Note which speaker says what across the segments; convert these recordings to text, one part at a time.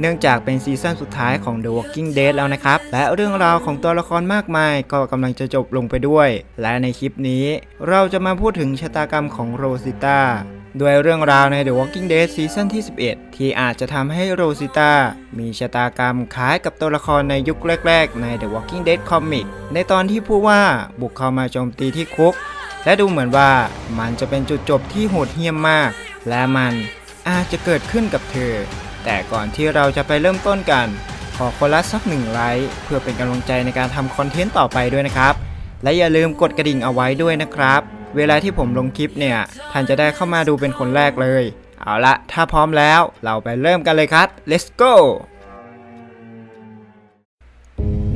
Speaker 1: เนื่องจากเป็นซีซั่นสุดท้ายของ The Walking Dead แล้วนะครับ และเรื่องราวของตัวละครมากมายก็กำลังจะจบลงไปด้วย และในคลิปนี้เราจะมาพูดถึงชะตากรรมของโรซิต้าด้วยเรื่องราวใน The Walking Dead ซีซั่นที่ 11 ที่อาจจะทำให้โรซิต้ามีชะตากรรมคล้ายกับตัวละครในยุคแรก ๆ ใน The Walking Dead Comic ในตอนที่ผู้ว่าบุกเข้ามาโจมตีที่คุก และดูเหมือนว่ามันจะเป็นจุดจบที่โหดเหี้ยมมาก และมันอาจจะเกิดขึ้นกับเธอ แต่ก่อนที่เราจะไปเริ่มต้นกัน ขอคนละสักหนึ่งไลค์เพื่อเป็นกำลังใจในการทำคอนเทนต์ต่อไปด้วยนะครับ และอย่าลืมกดกระดิ่งเอาไว้ด้วยนะครับ เวลาที่ผมลงคลิปเนี่ย ท่านจะได้เข้ามาดูเป็นคนแรกเลย เอาละถ้าพร้อมแล้วเราไปเริ่มกันเลยครับ let's go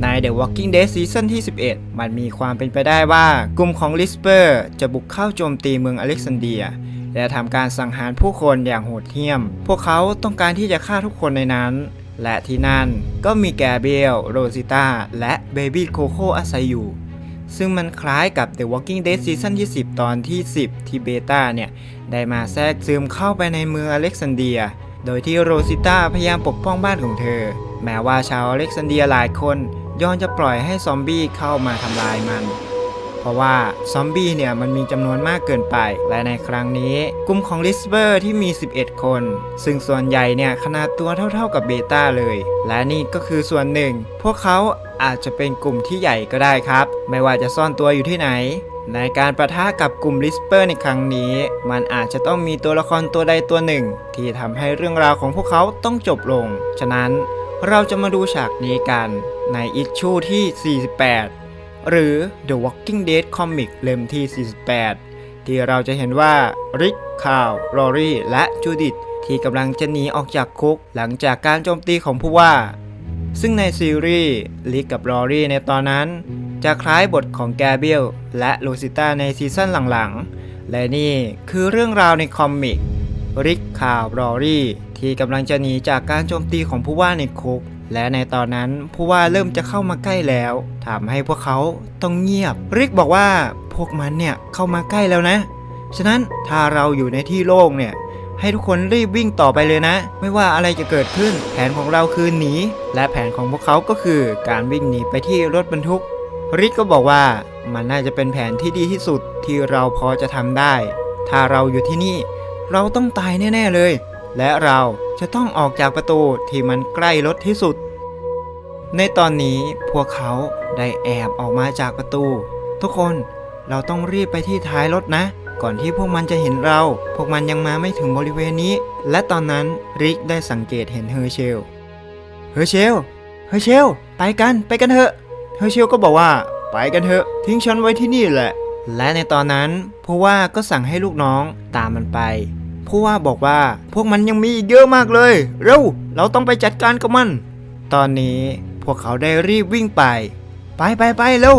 Speaker 1: ใน The Walking Dead ซีซั่นที่ 11 มันมีความเป็นไปได้ว่ากลุ่มของลิสเปอร์จะบุกเข้าโจมตีเมืองอเล็กซานเดีย และทำการสังหารผู้คนอย่างโหดเหี้ยม พวกเขาต้องการที่จะฆ่าทุกคนในนั้น และที่นั่นก็มีแกเบรียลโรซิต้า และเบบี้โคโค่อาศัยอยู่ ซึ่งมันคล้ายกับ The Walking Dead ซีซั่นที่10 ตอนที่ 10 ที่เบต้าเนี่ย ได้มาแทรกซึมเข้าไปในเมืองอเล็กซานเดีย โดยที่โรซิต้าพยายามปกป้องบ้านของเธอ แม้ว่าชาวอเล็กซานเดียหลายคนย้อนจะปล่อยให้ซอมบี้เข้ามาทำลายมัน ราะว่าซอมบี้เนี่ยมันมีจำนวนมากเกินไป และในครั้งนี้ กลุ่มของลิสเบอร์ที่มี 11 คน ซึ่งส่วนใหญ่เนี่ยขนาดตัวเท่าๆกับเบต้าเลย และนี่ก็คือส่วนหนึ่ง พวกเขาอาจจะเป็นกลุ่มที่ใหญ่ก็ได้ครับ ไม่ว่าจะซ่อนตัวอยู่ที่ไหน ในการประทะกับกลุ่มลิสเปอร์ในครั้งนี้ มันอาจจะต้องมีตัวละครตัวใดตัวหนึ่ง ที่ทำให้เรื่องราวของพวกเขาต้องจบลง ฉะนั้นเราจะมาดูฉากนี้กันในอิชชูที่ 48 หรือ The Walking Dead Comic เล่มที่ 48 ที่เราจะเห็นว่าริกคาวลอรี่ และจูดิตที่กำลังจะหนีออกจากคุกหลังจากการโจมตีของผู้ว่า ซึ่งในซีรีส์ลิกกับลอรี่ในตอนนั้น จะคล้ายบทของแกเบียลและลูซิต้าในซีซั่นหลังๆ และนี่คือเรื่องราวในคอมิกริกคาวลอรี่ที่กำลังจะหนีจากการโจมตีของผู้ว่าในคุก และในตอนนั้นผู้ว่าเริ่มจะเข้ามาใกล้แล้วทำให้พวกเขาต้องเงียบ ริกบอกว่าพวกมันเนี่ยเข้ามาใกล้แล้วนะ ฉะนั้นถ้าเราอยู่ในที่โล่งเนี่ยให้ทุกคนรีบวิ่งต่อไปเลยนะ ไม่ว่าอะไรจะเกิดขึ้น แผนของเราคือหนี และแผนของพวกเขาก็คือการวิ่งหนีไปที่รถบรรทุก ริกก็บอกว่ามันน่าจะเป็นแผนที่ดีที่สุดที่เราพอจะทำได้ ถ้าเราอยู่ที่นี่ เราต้องตายแน่ ๆ เลย และเราจะต้องออกจากประตูที่มันใกล้รถที่สุด ในตอนนี้พวกเขาได้แอบออกมาจากประตู ทุกคนเราต้องรีบไปที่ท้ายรถนะ ก่อนที่พวกมันจะเห็นเรา พวกมันยังมาไม่ถึงบริเวณนี้ และตอนนั้นริกได้สังเกตเห็นเฮอร์เชล เฮอร์เชล เฮอร์เชล ไปกัน ไปกันเถอะ เฮอร์เชลก็บอกว่า ไปกันเถอะ ทิ้งฉันไว้ที่นี่แหละ และในตอนนั้นผู้ว่าก็สั่งให้ลูกน้องตามมันไป ผู้ว่าบอกว่าพวกมันยังมีอีกเยอะมากเลย เร็ว เราต้องไปจัดการกับมัน ตอนนี้พวกเขาได้รีบวิ่งไป ไปไปไปเร็ว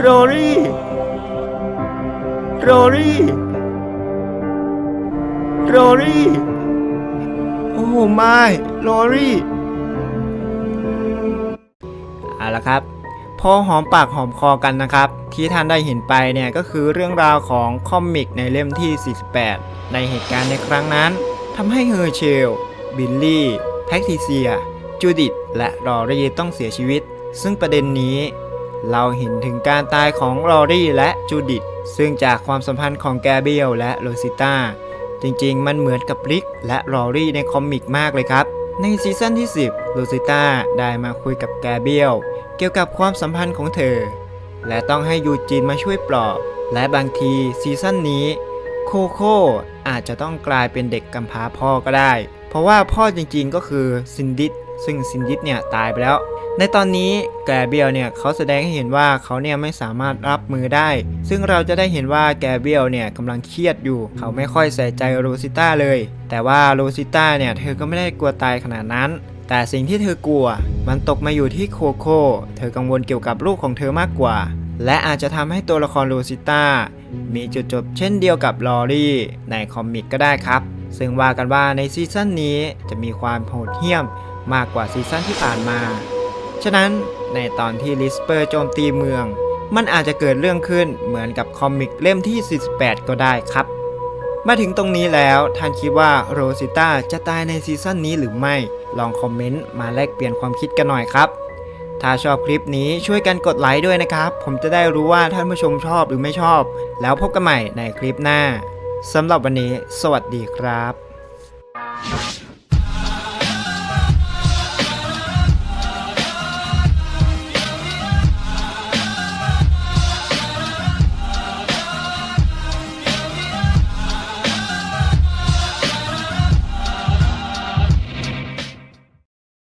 Speaker 1: โรรี่ โรรี่ โรรี่ โอ้ไม่โรรี่เอาละครับ พอหอมปากหอมคอกันนะครับ ที่ท่านได้เห็นไปเนี่ยก็คือเรื่องราวของคอมิกในเล่มที่ 48 ในเหตุการณ์ในครั้งนั้นทำให้เฮอร์เชล บิลลี่ แพคทิเซีย จูดิต และรอรี่ต้องเสียชีวิต ซึ่งประเด็นนี้ เราเห็นถึงการตายของลอรี่และจูดิต ซึ่งจากความสัมพันธ์ของแกเบียลและโรซิต้า จริงๆ มันเหมือนกับริกและลอรี่ในคอมิกมากเลยครับ ในซีซั่นที่ 10โรซิต้าได้มาคุยกับแกเบียลเกี่ยวกับความสัมพันธ์ของเธอ และต้องให้ยูจีนมาช่วยปลอบ และบางทีซีซั่นนี้ คโค่อาจจะต้องกลายเป็นเด็กกำพร้าพ่อก็ได้ เพราะว่าพ่อจริงๆก็คือซินดิสซึ่งซินดิสเนี่ยตายไปแล้ว ในตอนนี้แกเบียลเนี่ยเขาแสดงให้เห็นว่าเขาเนี่ยไม่สามารถรับมือได้ ซึ่งเราจะได้เห็นว่าแกเบียลเนี่ยกำลังเครียดอยู่ เขาไม่ค่อยใส่ใจโรซิต้าเลย แต่ว่าโรซิต้าเนี่ยเธอก็ไม่ได้กลัวตายขนาดนั้น แต่สิ่งที่เธอกลัว มันตกมาอยู่ที่โคโค่ เธอกังวลเกี่ยวกับลูกของเธอมากกว่า และอาจจะทำให้ตัวละครโรซิต้ามีจุดจบเช่นเดียวกับลอรี่ในคอมิกก็ได้ครับ ซึ่งว่ากันว่าในซีซั่นนี้จะมีความโหดเหี้ยมมากกว่าซีซั่นที่ผ่านมา ฉะนั้นในตอนที่ลิสเปอร์โจมตีเมือง มันอาจจะเกิดเรื่องขึ้นเหมือนกับคอมิกเล่มที่ 48 ก็ได้ครับ มาถึงตรงนี้แล้วท่านคิดว่าโรซิต้าจะตายในซีซั่นนี้หรือไม่ ลองคอมเมนต์มาแลกเปลี่ยนความคิดกันหน่อยครับ ถ้าชอบคลิปนี้ช่วยกันกดไลค์ด้วยนะครับ ผมจะได้รู้ว่าท่านผู้ชมชอบหรือไม่ชอบ แล้วพบกันใหม่ในคลิปหน้าสำหรับวันนี้ สวัสดีครับ